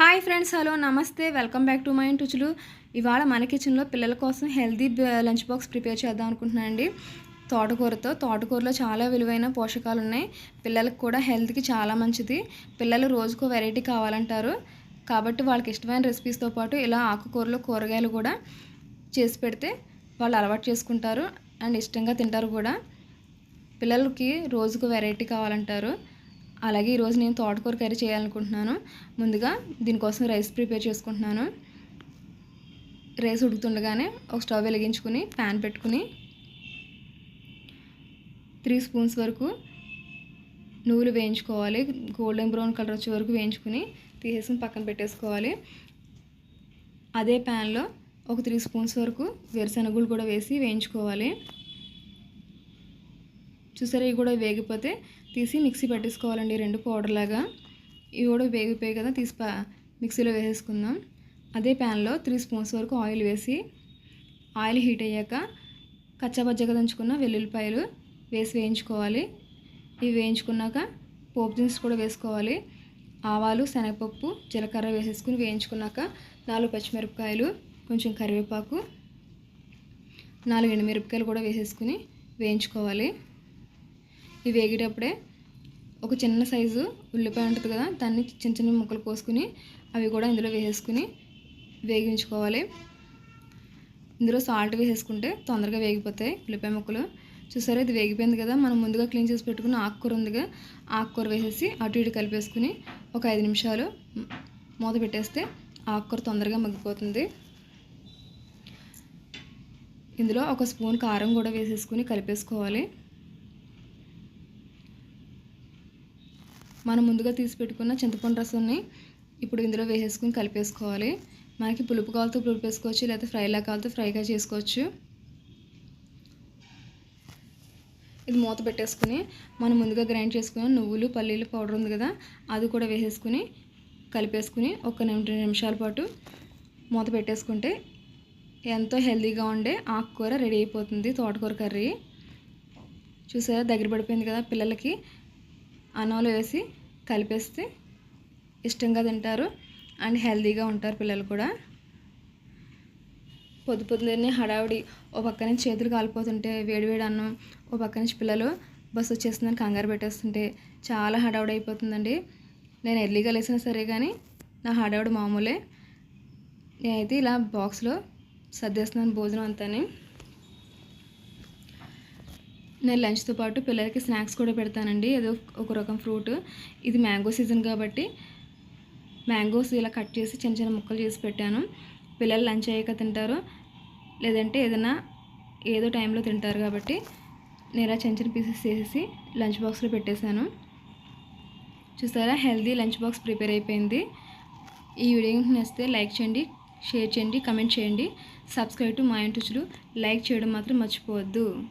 Hi friends hello నమస్తే welcome back to my రుచులు ఇవాళ మన కిచెన్లో పిల్లల కోసం హెల్దీ లంచ్ బాక్స్ ప్రిపేర్ చేద్దాం అనుకుంటున్నానండి. తోటకూరతో తోటకూరలో చాలా విలువైన పోషకాలు ఉన్నాయి. పిల్లలకు కూడా హెల్త్కి చాలా మంచిది. పిల్లలు రోజుకు వెరైటీ కావాలంటారు. కాబట్టి వాళ్ళకి ఇష్టమైన రెసిపీస్తో పాటు ఇలా ఆకుకూరలు కూరగాయలు కూడా చేసి పెడితే వాళ్ళు అలవాటు చేసుకుంటారు. అండ్ ఇష్టంగా తింటారు కూడా. పిల్లలకి రోజుకు వెరైటీ కావాలంటారు. అలాగే ఈరోజు నేను తోటకూర కర్రీ చేయాలనుకుంటున్నాను. ముందుగా దీనికోసం రైస్ ప్రిపేర్ చేసుకుంటున్నాను. రైస్ ఉడుకుతుండగానే ఒక స్టవ్ వెలిగించుకుని ప్యాన్ పెట్టుకుని త్రీ స్పూన్స్ వరకు నువ్వులు వేయించుకోవాలి. గోల్డెన్ బ్రౌన్ కలర్ వచ్చే వరకు వేయించుకుని తీసేసుకుని పక్కన పెట్టేసుకోవాలి. అదే ప్యాన్లో ఒక త్రీ స్పూన్స్ వరకు వేరుశనగులు కూడా వేసి వేయించుకోవాలి. చూసారా ఇవి కూడా వేగిపోతే తీసి మిక్సీ పట్టేసుకోవాలండి రెండు పౌడర్లాగా ఇవి కూడా వేగిపోయాయి కదా తీసి మిక్సీలో వేసేసుకుందాం. అదే ప్యాన్లో త్రీ స్పూన్స్ వరకు ఆయిల్ వేసి ఆయిల్ హీట్ అయ్యాక కచ్చాబజ్జగా దంచుకున్న వెల్లుల్లిపాయలు వేసి వేయించుకోవాలి. ఇవి వేయించుకున్నాక పోపు దినుసులు కూడా వేసుకోవాలి. ఆవాలు శనగపప్పు జీలకర్ర వేసేసుకుని వేయించుకున్నాక నాలుగు పచ్చిమిరపకాయలు కొంచెం కరివేపాకు నాలుగు ఎండుమిరపకాయలు కూడా వేసేసుకుని వేయించుకోవాలి. ఇవి వేగేటప్పుడే ఒక చిన్న సైజు ఉల్లిపాయ ఉంటుంది కదా దాన్ని చిన్న చిన్న ముక్కలు కోసుకుని అవి కూడా ఇందులో వేసేసుకుని వేగించుకోవాలి. ఇందులో సాల్ట్ వేసేసుకుంటే తొందరగా వేగిపోతాయి ఉల్లిపాయ ముక్కలు. చూసారా ఇది వేగిపోయింది కదా మనం ముందుగా క్లీన్ చేసి పెట్టుకున్న ఆకుకూర ఉందిగా ఆకుకూర వేసేసి అటు ఇటు కలిపేసుకుని ఒక ఐదు నిమిషాలు మూత పెట్టేస్తే ఆకుకూర తొందరగా మగ్గిపోతుంది. ఇందులో ఒక స్పూన్ కారం కూడా వేసేసుకుని కలిపేసుకోవాలి. మనం ముందుగా తీసి పెట్టుకున్న చింతపండు రసాన్ని ఇప్పుడు ఇందులో వేసేసుకుని కలిపేసుకోవాలి. మనకి పులుపు కావాలతో పులుపు వేసుకోవచ్చు లేకపోతే ఫ్రైలా కావాలతో ఫ్రైగా చేసుకోవచ్చు. ఇది మూత పెట్టేసుకుని మనం ముందుగా గ్రైండ్ చేసుకున్న నువ్వులు పల్లీలు పౌడర్ ఉంది కదా అది కూడా వేసేసుకుని కలిపేసుకుని ఒక రెండు నిమిషాల పాటు మూత పెట్టేసుకుంటే ఎంతో హెల్తీగా ఉండే ఆకుకూర రెడీ అయిపోతుంది తోటకూర కర్రీ. చూసారా దగ్గర పడిపోయింది కదా పిల్లలకి. అన్నంలో వేసి కలిపేస్తే ఇష్టంగా తింటారు అండ్ హెల్తీగా ఉంటారు పిల్లలు కూడా. పొద్దు పొద్దున్నే హడావిడి ఓ పక్క నుంచి చేతులు కాలిపోతుంటే వేడివేడి అన్నం ఓ పక్క నుంచి పిల్లలు బస్సు వచ్చేస్తుందని కంగారు పెట్టేస్తుంటే చాలా హడావిడి అయిపోతుందండి. నేను ఎర్లీగా లేసినా సరే కానీ నా హడావిడి మామూలే. నేనైతే ఇలా బాక్స్లో సర్దేస్తున్నాను భోజనం అంతాని. నేను లంచ్తో పాటు పిల్లలకి స్నాక్స్ కూడా పెడతానండి. ఏదో ఒక రకం ఫ్రూట్. ఇది మ్యాంగో సీజన్ కాబట్టి మ్యాంగోస్ ఇలా కట్ చేసి చిన్న చిన్న ముక్కలు చేసి పెట్టాను. పిల్లలు లంచ్ అయ్యాక తింటారు. లేదంటే ఏదైనా ఏదో టైంలో తింటారు కాబట్టి నేను ఇలా చిన్న చిన్న పీసెస్ చేసేసి లంచ్ బాక్స్లో పెట్టేశాను. చూసారా? హెల్దీ లంచ్ బాక్స్ ప్రిపేర్ అయిపోయింది. ఈ వీడియో నచ్చితే లైక్ చేయండి షేర్ చేయండి కమెంట్ చేయండి. సబ్స్క్రైబ్ టు మా ఇంటి లైక్ చేయడం మాత్రం మర్చిపోవద్దు.